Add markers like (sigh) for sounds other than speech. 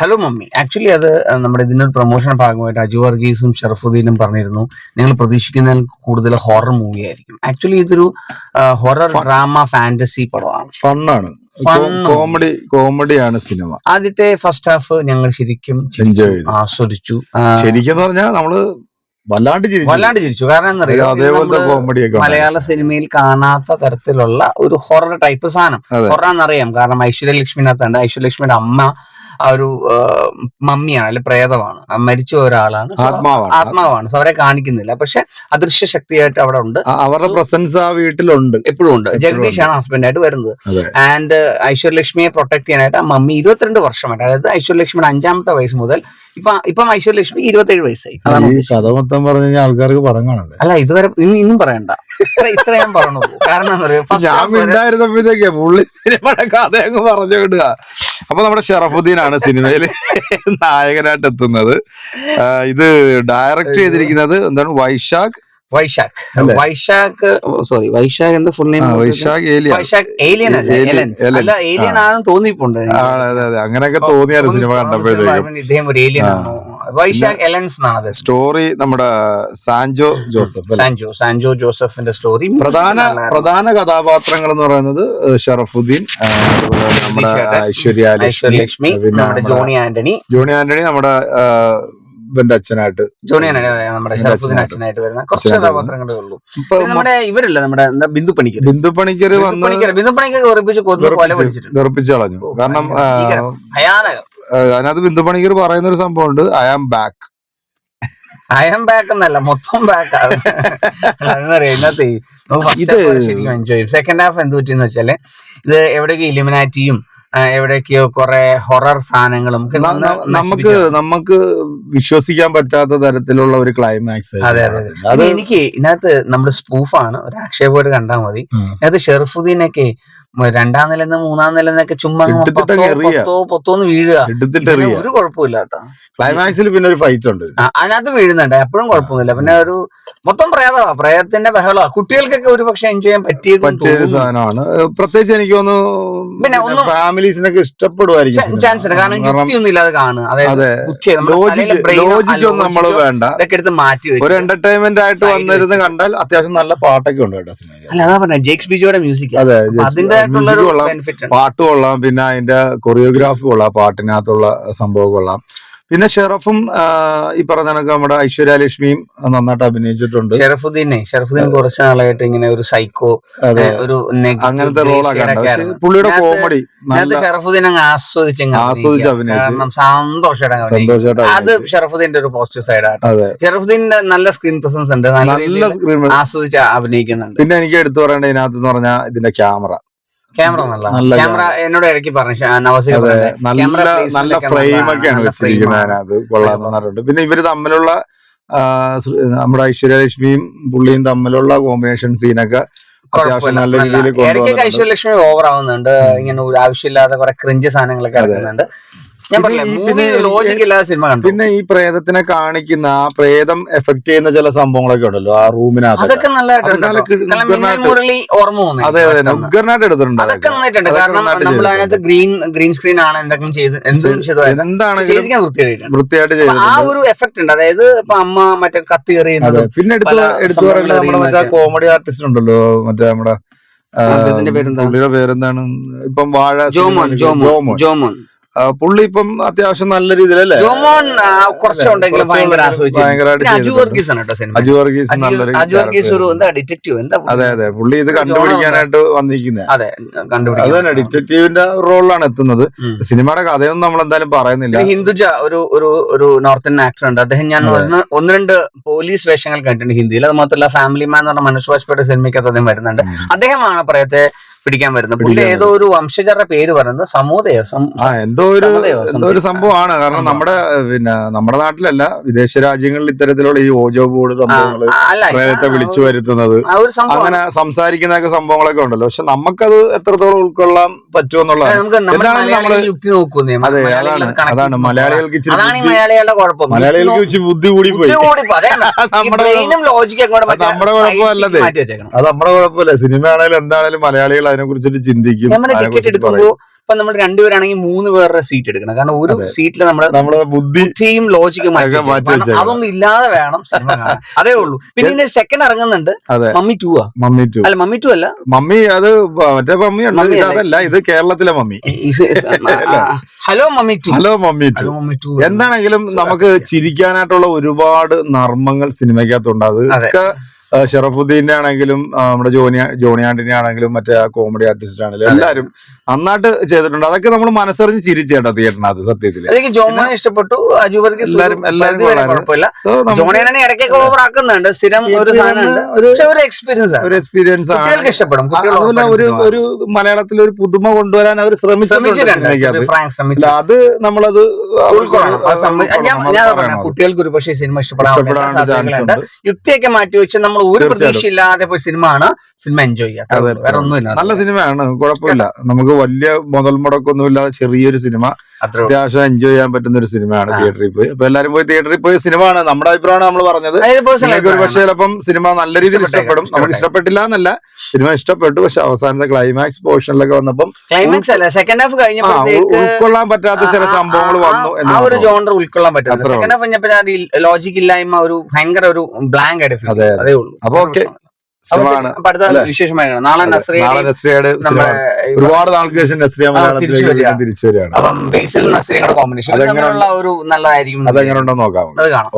Hello mummy. Actually അത് നമ്മുടെ ഇതിന്റെ ഒരു പ്രൊമോഷൻ ഭാഗമായിട്ട് അജു വർഗീസും ഷറഫുദ്ദീനും പറഞ്ഞിരുന്നു. നിങ്ങൾ പ്രതീക്ഷിക്കുന്നതിൽ കൂടുതൽ ഹൊറർ മൂവി ആയിരിക്കും. ആക്ച്വലി ഇതൊരു ഹൊറർ ഡ്രാമ ഫാന്റസി പടമാണ്. ഫണ്ണാണ്. കോമഡി കോമഡിയാണ് സിനിമ ആദ്യത്തെ ഫസ്റ്റ് ഹാഫ് ഞങ്ങൾ ശരിക്കും. ആസ്വദിച്ചു. ശരിക്കും പറഞ്ഞാൽ നമ്മൾ വല്ലാണ്ട് ചിരിച്ചു. വല്ലാണ്ട് ചിരിച്ചു. കാരണം എന്താ ഒരു പറയുക അതേപോലത്തെ കോമഡിയൊക്കെ മലയാള സിനിമയിൽ കാണാത്ത തരത്തിലുള്ള ഒരു ഹൊറർ ടൈപ്പ് സാധനം. ഹൊറർ എന്നറിയാം കാരണം ഐശ്വര്യ ലക്ഷ്മിയുടെ അമ്മ ആ ഒരു മമ്മിയാണ് അല്ലെ പ്രേതമാണ്. മരിച്ച ഒരാളാണ്. ആത്മാവാണ്. ആത്മാവാണ്. അവരെ കാണിക്കുന്നില്ല. പക്ഷെ അദൃശ്യ ശക്തിയായിട്ട് അവിടെ ഉണ്ട്. അവരുടെ പ്രസൻസ് ആ വീട്ടിലുണ്ട്. എപ്പോഴും ഉണ്ട്. ജഗദീഷാണ് ഹസ്ബൻഡായിട്ട് വരുന്നത്. ആൻഡ് ഐശ്വര്യലക്ഷ്മിയെ പ്രൊട്ടക്ട് ചെയ്യാനായിട്ട് ആ മമ്മി ഇരുപത്തിരണ്ട് വർഷമായിട്ട് അതായത് ഐശ്വര്യലക്ഷ്മിയുടെ അഞ്ചാമത്തെ വയസ്സ് മുതൽ ഇപ്പൊ ഇപ്പം ഐശ്വര്യലക്ഷ്മി ഇരുപത്തേഴ് വയസ്സായി. അതാണ് കഥ മൊത്തം പറഞ്ഞു കഴിഞ്ഞാൽ ആൾക്കാർക്ക് പടം കാണണ്ടേ? അല്ല ഇതുവരെ ഇനി ഇന്നും പറയണ്ട. ഇത്ര ഞാൻ പറഞ്ഞു. കാരണം ഞാൻ ഉണ്ടായിരുന്നപ്പോഴത്തേക്കേ പുള്ളി സിനിമയുടെ കഥ അങ്ങ് പറഞ്ഞു വിടുക. അപ്പൊ നമ്മുടെ ഷറഫുദ്ദീൻ ആണ് സിനിമയിൽ നായകനായിട്ട് എത്തുന്നത്. ഇത് ഡയറക്ട് ചെയ്തിരിക്കുന്നത് എന്താണ്? വൈശാഖ്? വൈശാഖ്. വൈശാഖ് സോറി വൈശാഖ് എന്താ full name Vaishakh Eliya. Vaishakh alien അല്ല ഏലിയൻ, ഏലിയൻ. ആണെന്ന് തോന്നിയിട്ടുണ്ട്. അങ്ങനെയൊക്കെ തോന്നിയായിരുന്നു സിനിമ കണ്ടപ്പോഴത്തേക്കും. ഇദ്ദേഹം ഒരു ഏലിയൻ ആ. ആണോ വൈശാഖ് എലൻസ് എന്നാണ് അത് സ്റ്റോറി നമ്മുടെ സാൻജോ ജോസഫ് സാൻജോ സാൻജോ ജോസഫിന്റെ സ്റ്റോറി പ്രധാന പ്രധാന കഥാപാത്രങ്ങൾ എന്ന് പറയുന്നത് ഷറഫുദ്ദീൻ നമ്മുടെ ഐശ്വര്യ ലക്ഷ്മി പിന്നെ ജോണി ആന്റണി. ജോണി ആന്റണി നമ്മുടെ ഇവന്റെ അച്ഛനായിട്ട്. ജോണി ആന്റണി നമ്മുടെ അച്ഛനായിട്ട്. വരുന്ന. കുറച്ച് കഥാപാത്രങ്ങളേ ഉള്ളൂ. നമ്മുടെ ഇവരല്ല? നമ്മുടെ ബിന്ദു പണിക്കർ ബിന്ദു പണിക്കർ വന്ന് ബിന്ദു പണിക്കർ ഉറപ്പിച്ച് കൊന്നു കൊല വിളിച്ചിട്ടുണ്ട് വെറുപ്പിച്ചു കളഞ്ഞു. കാരണം ഭയാനകം. അതിനകത്ത് ബിന്ദു പണിക്കർ പറയുന്ന ഒരു സംഭവം ഉണ്ട് I am back I'm back എന്നല്ല മൊത്തം ബാക്ക് അതറിയാം? ഇന്നത്തെ സെക്കൻഡ് ഹാഫ് എന്ത് പറ്റിയെന്ന് വെച്ചാൽ ഇത് എവിടെയൊക്കെ ഇലിമിനാറ്റിയും എവിടെയൊക്കെയോ കുറെ ഹൊറർ സാധനങ്ങളും നമുക്ക് നമുക്ക് വിശ്വസിക്കാൻ പറ്റാത്ത തരത്തിലുള്ള ഒരു ക്ലൈമാക്സ് അതെ അതെ. എനിക്ക് ഇതിനകത്ത് നമ്മുടെ സ്പൂഫാണ്. ഒരു ആക്ഷേപമായിട്ട് കണ്ടാൽ മതി. ഇതിനകത്ത് ഷെർഫുദ്ദീനൊക്കെ രണ്ടാം നില മൂന്നാം നിലന്നൊക്കെ ചുമ്മാ ചുമ്മാത്തോന്ന് പത്തോ പത്തോന്ന് വീഴുക. ഒരു കുഴപ്പമില്ല കേട്ടോ. ക്ലൈമാക്സിൽ പിന്നെ ഒരു ഫൈറ്റ് ഉണ്ട്. അതിനകത്ത് വീഴുന്നുണ്ട്. എപ്പോഴും കുഴപ്പമൊന്നുമില്ല. പിന്നെ ഒരു മൊത്തം പ്രേതമാ. പ്രേതത്തിന്റെ ബഹളമാ. കുട്ടികൾക്കൊക്കെ ഒരു പക്ഷെ എൻജോയ് ചെയ്യാൻ പറ്റിയ സാധനമാണ്. പ്രത്യേകിച്ച് എനിക്ക് പിന്നെ തോന്നുന്നു ഒന്നും- ഫാമിലീസിനൊക്കെ ഇഷ്ടപ്പെടുമായിരിക്കും സിനിമ. ചാൻസ് ഉണ്ട്. കാരണം യുക്തിയൊന്നും ഇല്ലാതെ കാണുക. അതായത് നമ്മൾ വേണ്ട. എടുത്ത് മാറ്റി ഒരു എന്റർടൈൻമെന്റ് ആയിട്ട് വന്നിരുന്ന് കണ്ടാൽ അത്യാവശ്യം നല്ല പാട്ടൊക്കെ ഉണ്ട് കേട്ടോ അല്ല അതാ പറഞ്ഞ ജേക്സ് ബിജോയുടെ മ്യൂസിക് അതെ പാട്ട് കൊള്ളാം പിന്നെ അതിന്റെ കൊറിയോഗ്രാഫി കൊള്ളാം പാട്ടിനകത്തുള്ള സംഭവം കൊള്ളാം. പിന്നെ ഷെറഫും ഈ പറഞ്ഞ കണക്ക് നമ്മുടെ ഐശ്വര്യലക്ഷ്മിയും നന്നായിട്ട് അഭിനയിച്ചിട്ടുണ്ട്. ഷെറഫുദ്ദീനെ ഷെറഫുദ്ദീൻ കുറച്ച് നാളായിട്ട് ഇങ്ങനെ ഒരു സൈക്കോ ഒരു അങ്ങനത്തെ റോളൊക്കെ. പുള്ളിയുടെ കോമഡി ഷെറഫുദ്ദീൻ അങ്ങ് ആസ്വദിച്ച് ആസ്വദിച്ച്. അഭിനയിച്ചു. സന്തോഷമായിട്ട് അത്. ഷെറഫുദ്ദീന്റെ ഒരു പോസിറ്റീവ് സൈഡാണ് ഷെറഫുദ്ദീന്റെ നല്ല സ്ക്രീൻ പ്രസൻസ് ഉണ്ട്. നല്ല നല്ല സ്ക്രീൻ ആസ്വദിച്ച് അഭിനയിക്കുന്നുണ്ട്. പിന്നെ എനിക്ക് എടുത്തു പറയേണ്ട ഇതിനകത്ത് എന്ന് പറഞ്ഞാൽ ഇതിന്റെ ക്യാമറ ക്യാമറ നല്ല ക്യാമറ എന്നോട് ഇടയ്ക്ക് പറഞ്ഞു അതെ നല്ല നല്ല ഫ്രെയിം ഒക്കെയാണ് വെച്ചിരിക്കുന്നത് അതിനകത്ത് കൊള്ളാന്ന് പറഞ്ഞിട്ടുണ്ട്. പിന്നെ ഇവർ തമ്മിലുള്ള നമ്മുടെ ഐശ്വര്യലക്ഷ്മിയും പുള്ളിയും തമ്മിലുള്ള കോമ്പിനേഷൻ സീനൊക്കെ. ഇടയ്ക്കൊക്കെ ഐശ്വര്യലക്ഷ്മി ഓവർ ആവുന്നുണ്ട്. ഇങ്ങനെ ഒരു ആവശ്യമില്ലാതെ കുറെ ക്രിഞ്ച് സാധനങ്ങളൊക്കെ ഇറക്കുന്നുണ്ട്. ഞാൻ പിന്നെ പറഞ്ഞില്ല ഈ- പിന്നെ പ്രേതത്തിനെ കാണിക്കുന്ന ആ പ്രേതം എഫക്ട് ചെയ്യുന്ന ചില സംഭവങ്ങളൊക്കെ ഉണ്ടല്ലോ ആ റൂമിനകത്ത്. അതൊക്കെ അതെ അതെ. ഉഗ്രനായിട്ട് എടുത്തിട്ടുണ്ട് അതൊക്കെ. അതൊക്കെ. നന്നായിട്ടുണ്ട്. കാരണം നമ്മൾ. അതിനകത്ത് ഗ്രീൻ ഗ്രീൻ സ്ക്രീൻ ആണ് എന്തെങ്കിലും ചെയ്ത് എന്തും ചെയ്തതായിട്ട് എന്താണ് വൃത്തിയായിട്ട്. ആ ഒരു എഫക്ട് ഉണ്ട്. അതായത് ഇപ്പൊ അമ്മ മറ്റേ കത്തി അതെ പിന്നെ എടുത്തു എടുത്തു മറ്റേ കോമഡി ആർട്ടിസ്റ്റ് ഉണ്ടല്ലോ മറ്റേ നമ്മുടെ പേരെന്താണ്? ഇപ്പം വാഴ ജോമോൻ ജോമോൻ. ജോമോൻ. പുള്ളി ഇപ്പം അത്യാവശ്യം നല്ല രീതിയിലല്ലേ? കുറച്ചുണ്ടെങ്കിലും അജു വർഗീസ് അതെ അതെ. പുള്ളി ഇത് കണ്ടുപിടിക്കാനായിട്ട് വന്നിരിക്കുന്നത് അതെ തന്നെ ഡിറ്റക്റ്റീവിന്റെ റോളിലാണ് എത്തുന്നത്. സിനിമയുടെ കഥയൊന്നും നമ്മൾ എന്തായാലും പറയുന്നില്ല. ഹിന്ദുജ ഒരു ഒരു ഒരു നോർത്ത് ഇന്ത്യൻ ആക്ടർ ഉണ്ട്. അദ്ദേഹം ഞാൻ. ഒന്ന് ഒന്ന് രണ്ട് പോലീസ് വേഷങ്ങൾ കണ്ടിട്ടുണ്ട് ഹിന്ദിയിൽ. അത് മാത്രമല്ല ഫാമിലി മാൻ എന്ന് പറഞ്ഞ മനോജ് വാജ്പേയിയുടെ സിനിമയ്ക്കകത്ത് അദ്ദേഹം വരുന്നുണ്ട്. അദ്ദേഹമാണ് പറയത്തെ പിടിക്കാൻ വരുന്നത് പുള്ളി ഏതോ ഒരു വംശജരുടെ പേര് പറയുന്നത് സമൂഹയോ സം- ആ എന്തോ ഒരു എന്തോ ഒരു സംഭവമാണ്. കാരണം നമ്മുടെ പിന്നെ നമ്മുടെ നാട്ടിലല്ല വിദേശ രാജ്യങ്ങളിൽ ഇത്തരത്തിലുള്ള ഈ ഓജോ ബോർഡ് സംഭവങ്ങൾ പ്രേതത്തെ വിളിച്ചു വരുത്തുന്നത്. അങ്ങനെ സംസാരിക്കുന്നൊക്കെ സംഭവങ്ങളൊക്കെ ഉണ്ടല്ലോ. പക്ഷെ നമുക്കത് എത്രത്തോളം ഉൾക്കൊള്ളാൻ പറ്റുമെന്നുള്ളതാണ് അതെ അതാണ് അതാണ്. മലയാളികൾക്ക് ഇച്ചിരി മലയാളികൾക്ക് ഇച്ചിരി ബുദ്ധി കൂടി പോയി (laughs) നമ്മുടെ കുഴപ്പമല്ലതേ. അത് നമ്മുടെ കുഴപ്പമല്ല സിനിമ ആണെങ്കിലും എന്താണെങ്കിലും മലയാളികൾ അതിനെ കുറിച്ചിട്ട് ചിന്തിക്കും നമ്മൾ ടിക്കറ്റ് എടുക്കുമ്പോൾ ഇപ്പൊ നമ്മൾ രണ്ടുപേരാണെങ്കിൽ മൂന്ന് പേരുടെ സീറ്റ് എടുക്കണം. കാരണം ഒരു സീറ്റിൽ സീറ്റിൽ നമ്മുടെ നമ്മുടെ ബുദ്ധിയും ലോജിക്കും. അതൊന്നും ഇല്ലാതെ വേണം അതേ ഉള്ളൂ. പിന്നെ ഇതിന്റെ സെക്കൻഡ് ഇറങ്ങുന്നുണ്ട്. മമ്മി ടു ആ. മമ്മി ടു അല്ല മമ്മി ടു അല്ല. മമ്മി അത് മറ്റേ മമ്മി ഉണ്ട്. അതല്ല ഇത് കേരളത്തിലെ mummy. Hello mummy two hello mummy two mummy two എന്താണെങ്കിലും നമുക്ക് ചിരിക്കാനായിട്ടുള്ള ഒരുപാട് നർമ്മങ്ങൾ സിനിമയ്ക്കകത്തുണ്ട്. അതെ. അതൊക്കെ ഷറഫുദ്ദീന്റെ ആണെങ്കിലും നമ്മുടെ ജോണി ജോണിയാണ്ടിന്റെ ആണെങ്കിലും മറ്റേ ആ കോമഡി ആർട്ടിസ്റ്റ് ആണെങ്കിലും എല്ലാവരും നന്നായിട്ട് ചെയ്തിട്ടുണ്ട്. അതൊക്കെ നമ്മൾ മനസ്സറിഞ്ഞ് ചിരിച്ചേട്ടാ തിയേറ്ററിനകത്ത് സത്യത്തിൽ എനിക്ക് ജോമോനെ ഇഷ്ടപ്പെട്ടു അജു എല്ലാവരും ഒരു കുഴപ്പമില്ല. ഇടയ്ക്കൊക്കെ ഓവർ ആക്കുന്നുണ്ട്. സ്ഥിരം ഒരു എക്സ്പീരിയൻസ് ഒരു എക്സ്പീരിയൻസ് ആണ്. ഇഷ്ടപ്പെടും. അതുപോലെ ഒരു ഒരു മലയാളത്തിൽ ഒരു പുതുമ കൊണ്ടുവരാൻ അവർ ശ്രമിച്ചിട്ടുണ്ട് അത് നമ്മളത്. കുട്ടികൾക്ക് ഒരു പക്ഷേ സിനിമ ഇഷ്ടപ്പെടാൻ യുക്തിയൊക്കെ മാറ്റി വെച്ച് നമ്മൾ ഒരു തീർച്ചയായിട്ടും. പ്രതീക്ഷയില്ലാതെ പോയി സിനിമ ആണ് സിനിമ എൻജോയ് ചെയ്യാം. വേറെ ഒന്നുമില്ല. നല്ല സിനിമയാണ് കുഴപ്പമില്ല. നമുക്ക് വലിയ മുതൽ മുടക്കൊന്നും ഇല്ലാതെ ചെറിയൊരു സിനിമ. അത്യാവശ്യം എൻജോയ് ചെയ്യാൻ പറ്റുന്ന ഒരു സിനിമയാണ് തിയേറ്ററിൽ പോയി. അപ്പൊ എല്ലാരും പോയി തിയേറ്ററിൽ പോയി സിനിമ ആണ് നമ്മുടെ അഭിപ്രായമാണ് നമ്മൾ പറഞ്ഞത്. ഒരു പക്ഷേ ചിലപ്പം സിനിമ നല്ല രീതിയിൽ ഇഷ്ടപ്പെടും. നമുക്ക് ഇഷ്ടപ്പെട്ടില്ല എന്നല്ല സിനിമ ഇഷ്ടപ്പെട്ടു. പക്ഷെ അവസാനത്തെ ക്ലൈമാക്സ് പോർഷനിലൊക്കെ വന്നപ്പം ക്ലൈമാക്സ് അല്ല. സെക്കൻഡ് ഹാഫ് കഴിഞ്ഞപ്പോഴത്തേക്ക് ഉൾക്കൊള്ളാൻ പറ്റാത്ത ചില സംഭവങ്ങൾ വന്നു ആ ഒരു ജോണർ ജോണ്ടർ ഉൾക്കൊള്ളാൻ പറ്റാത്ത സെക്കൻഡ് ഹാഫ് കഴിഞ്ഞപ്പോൾ ലോജിക് ഇല്ലായ്മ ഒരു ഭയങ്കര ഒരു ബ്ലാങ്ക് ആയിട്ട് അതേ അതെ. ഉള്ളൂ. അപ്പൊ ഓക്കെ. നാളെ നസ്രിയയുടെ ഒരുപാട് നാൾക്ക് ശേഷം നസ്രിയ തിരിച്ചു മലയാളത്തിലേക്ക് തിരിച്ചു വരികയാണ്. അപ്പം ബേസിൽ നസ്രിയയുടെ കോമ്പിനേഷൻ അതെങ്ങനെ ഒരു നല്ലതായിരിക്കും അതെങ്ങനെ ഉണ്ടോ നോക്കാം. അത് കാണാം.